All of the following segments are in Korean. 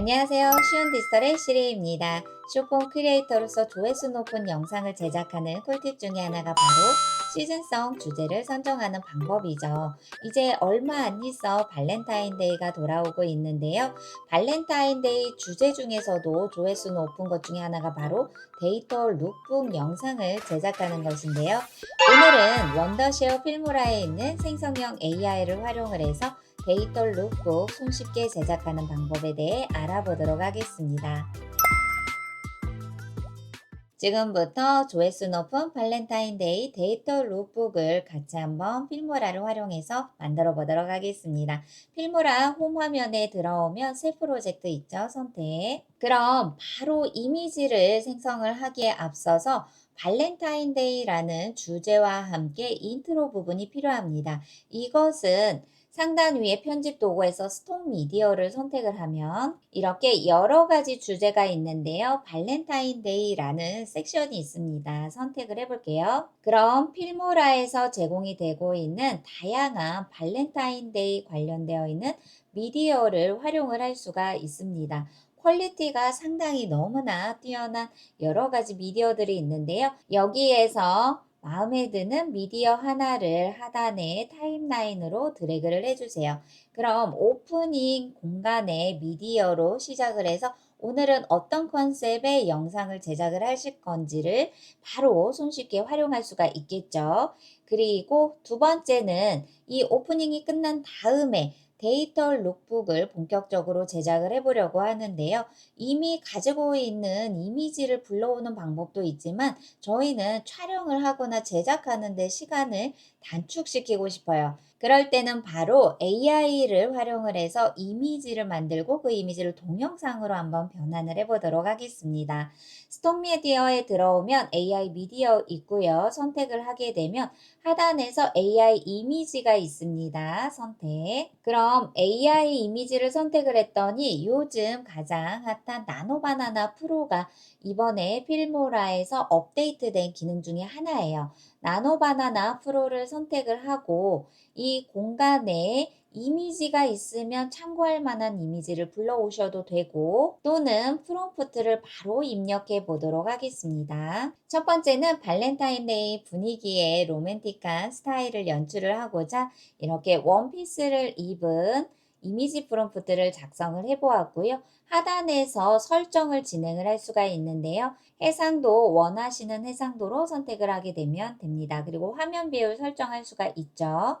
안녕하세요. 쉬운 디지털의 시리입니다. 쇼폰 크리에이터로서 조회수 높은 영상을 제작하는 꿀팁 중에 하나가 바로 시즌성 주제를 선정하는 방법이죠. 이제 얼마 안 있어 발렌타인데이가 돌아오고 있는데요. 발렌타인데이 주제 중에서도 조회수 높은 것 중에 하나가 바로 데이터 룩북 영상을 제작하는 것인데요. 오늘은 원더쉐어 필모라에 있는 생성형 AI를 활용을 해서 데이터 룩북 손쉽게 제작하는 방법에 대해 알아보도록 하겠습니다. 지금부터 조회수 높은 발렌타인데이 데이터 룩북을 같이 한번 필모라를 활용해서 만들어 보도록 하겠습니다. 필모라 홈 화면에 들어오면 새 프로젝트 있죠? 선택. 그럼 바로 이미지를 생성을 하기에 앞서서 발렌타인데이라는 주제와 함께 인트로 부분이 필요합니다. 이것은 상단 위에 편집 도구에서 스톡 미디어를 선택을 하면 이렇게 여러 가지 주제가 있는데요. 발렌타인데이라는 섹션이 있습니다. 선택을 해볼게요. 그럼 필모라에서 제공이 되고 있는 다양한 발렌타인데이 관련되어 있는 미디어를 활용을 할 수가 있습니다. 퀄리티가 상당히 너무나 뛰어난 여러 가지 미디어들이 있는데요. 여기에서 마음에 드는 미디어 하나를 하단에 타임라인으로 드래그를 해주세요. 그럼 오프닝 공간의 미디어로 시작을 해서 오늘은 어떤 컨셉의 영상을 제작을 하실 건지를 바로 손쉽게 활용할 수가 있겠죠. 그리고 두 번째는 이 오프닝이 끝난 다음에 데이터 룩북을 본격적으로 제작을 해보려고 하는데요. 이미 가지고 있는 이미지를 불러오는 방법도 있지만 저희는 촬영을 하거나 제작하는 데 시간을 단축시키고 싶어요. 그럴 때는 바로 AI를 활용을 해서 이미지를 만들고 그 이미지를 동영상으로 한번 변환을 해보도록 하겠습니다. 스톤 미디어에 들어오면 AI 미디어 있고요. 선택을 하게 되면 하단에서 AI 이미지가 있습니다. 선택. 그럼 AI 이미지를 선택을 했더니 요즘 가장 핫한 나노바나나 프로가 이번에 필모라에서 업데이트된 기능 중에 하나예요. 나노바나나 프로를 선택을 하고 이 공간에 이미지가 있으면 참고할 만한 이미지를 불러오셔도 되고 또는 프롬프트를 바로 입력해 보도록 하겠습니다. 첫 번째는 발렌타인데이 분위기의 로맨틱한 스타일을 연출을 하고자 이렇게 원피스를 입은 이미지 프롬프트를 작성을 해보았고요. 하단에서 설정을 진행을 할 수가 있는데요. 해상도 원하시는 해상도로 선택을 하게 되면 됩니다. 그리고 화면 비율 설정할 수가 있죠.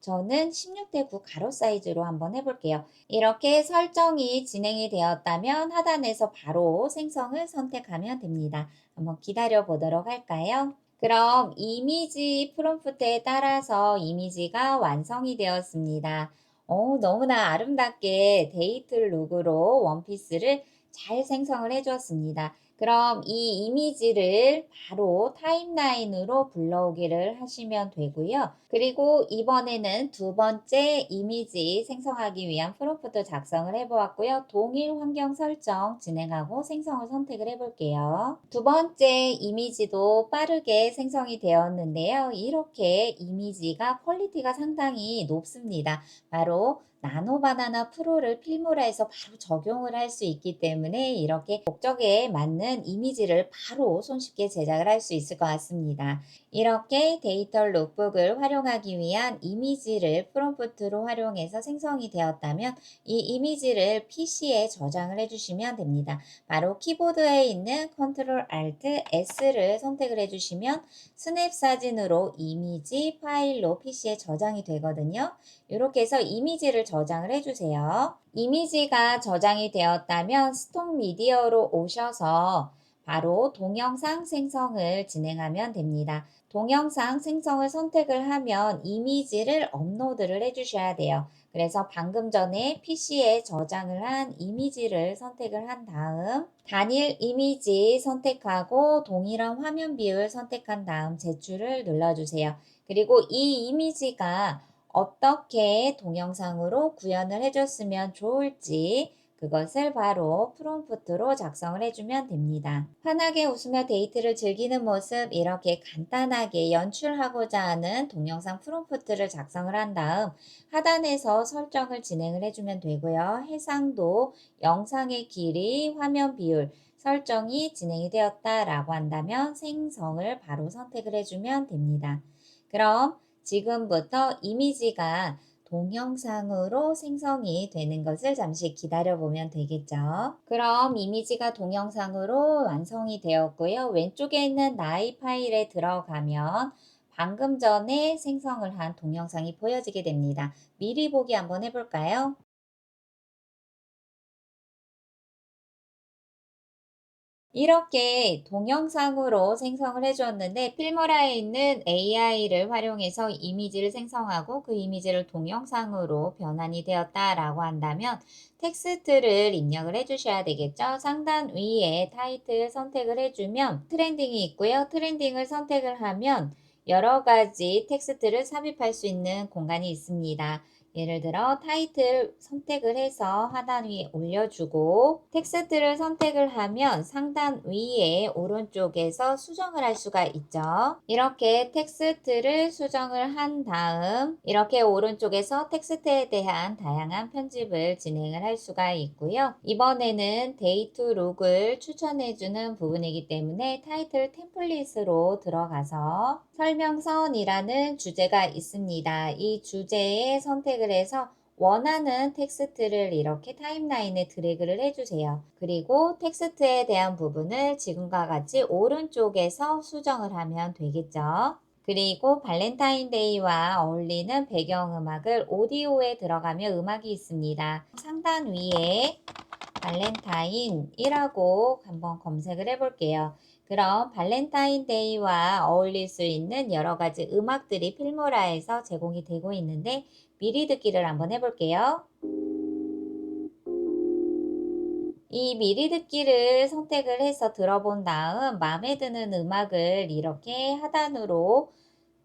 저는 16대 9 가로 사이즈로 한번 해볼게요. 이렇게 설정이 진행이 되었다면 하단에서 바로 생성을 선택하면 됩니다. 한번 기다려 보도록 할까요? 그럼 이미지 프롬프트에 따라서 이미지가 완성이 되었습니다. 어, 너무나 아름답게 데이트 룩으로 원피스를 잘 생성을 해주었습니다. 그럼 이 이미지를 바로 타임라인으로 불러오기를 하시면 되고요. 그리고 이번에는 두 번째 이미지 생성하기 위한 프롬프트 작성을 해보았고요. 동일 환경 설정 진행하고 생성을 선택을 해볼게요. 두 번째 이미지도 빠르게 생성이 되었는데요. 이렇게 이미지가 퀄리티가 상당히 높습니다. 바로 나노바나나 프로를 필모라에서 바로 적용을 할 수 있기 때문에 이렇게 목적에 맞는 이미지를 바로 손쉽게 제작을 할 수 있을 것 같습니다. 이렇게 데이터 룩북을 활용하기 위한 이미지를 프롬프트로 활용해서 생성이 되었다면 이 이미지를 PC에 저장을 해주시면 됩니다. 바로 키보드에 있는 Ctrl Alt S를 선택을 해주시면 스냅 사진으로 이미지 파일로 PC에 저장이 되거든요. 이렇게 해서 이미지를 저장을 해주세요. 이미지가 저장이 되었다면 스톡 미디어로 오셔서 바로 동영상 생성을 진행하면 됩니다. 동영상 생성을 선택을 하면 이미지를 업로드를 해주셔야 돼요. 그래서 방금 전에 PC에 저장을 한 이미지를 선택을 한 다음 단일 이미지 선택하고 동일한 화면 비율 선택한 다음 제출을 눌러주세요. 그리고 이 이미지가 어떻게 동영상으로 구현을 해줬으면 좋을지 그것을 바로 프롬프트로 작성을 해주면 됩니다. 환하게 웃으며 데이트를 즐기는 모습 이렇게 간단하게 연출하고자 하는 동영상 프롬프트를 작성을 한 다음 하단에서 설정을 진행을 해주면 되고요. 해상도, 영상의 길이, 화면 비율, 설정이 진행이 되었다라고 한다면 생성을 바로 선택을 해주면 됩니다. 그럼 지금부터 이미지가 동영상으로 생성이 되는 것을 잠시 기다려 보면 되겠죠. 그럼 이미지가 동영상으로 완성이 되었고요. 왼쪽에 있는 나이 파일에 들어가면 방금 전에 생성을 한 동영상이 보여지게 됩니다. 미리 보기 한번 해볼까요? 이렇게 동영상으로 생성을 해주었는데 필모라에 있는 AI를 활용해서 이미지를 생성하고 그 이미지를 동영상으로 변환이 되었다라고 한다면 텍스트를 입력을 해주셔야 되겠죠. 상단 위에 타이틀 선택을 해주면 트렌딩이 있고요. 트렌딩을 선택을 하면 여러 가지 텍스트를 삽입할 수 있는 공간이 있습니다. 예를 들어 타이틀 선택을 해서 하단 위에 올려주고 텍스트를 선택을 하면 상단 위에 오른쪽에서 수정을 할 수가 있죠. 이렇게 텍스트를 수정을 한 다음 이렇게 오른쪽에서 텍스트에 대한 다양한 편집을 진행을 할 수가 있고요. 이번에는 데이트 룩을 추천해주는 부분이기 때문에 타이틀 템플릿으로 들어가서 설명선이라는 주제가 있습니다. 이 주제에 선택을 해서 원하는 텍스트를 이렇게 타임라인에 드래그를 해주세요. 그리고 텍스트에 대한 부분을 지금과 같이 오른쪽에서 수정을 하면 되겠죠. 그리고 발렌타인데이와 어울리는 배경음악을 오디오에 들어가며 음악이 있습니다. 상단 위에 발렌타인이라고 한번 검색을 해볼게요. 그럼 발렌타인데이와 어울릴 수 있는 여러 가지 음악들이 필모라에서 제공이 되고 있는데 미리 듣기를 한번 해볼게요. 이 미리 듣기를 선택을 해서 들어본 다음 마음에 드는 음악을 이렇게 하단으로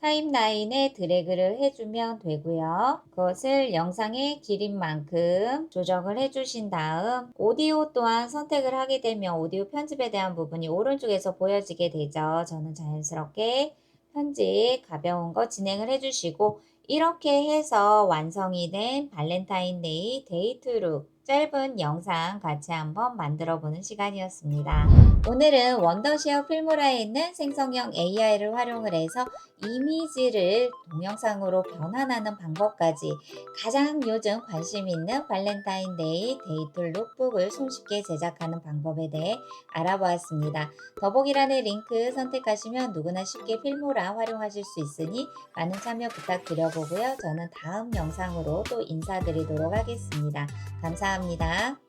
타임라인에 드래그를 해주면 되고요. 그것을 영상의 길인 만큼 조정을 해주신 다음 오디오 또한 선택을 하게 되면 오디오 편집에 대한 부분이 오른쪽에서 보여지게 되죠. 저는 자연스럽게 편집 가벼운 거 진행을 해주시고 이렇게 해서 완성이 된 발렌타인데이 데이트룩 짧은 영상 같이 한번 만들어 보는 시간이었습니다. 오늘은 원더시어 필모라에 있는 생성형 AI를 활용을 해서 이미지를 동영상으로 변환하는 방법까지 가장 요즘 관심 있는 발렌타인데이 데이트 룩북을 손쉽게 제작하는 방법에 대해 알아보았습니다. 더보기란의 링크 선택하시면 누구나 쉽게 필모라 활용하실 수 있으니 많은 참여 부탁드려보고요. 저는 다음 영상으로 또 인사드리도록 하겠습니다. 감사합니다.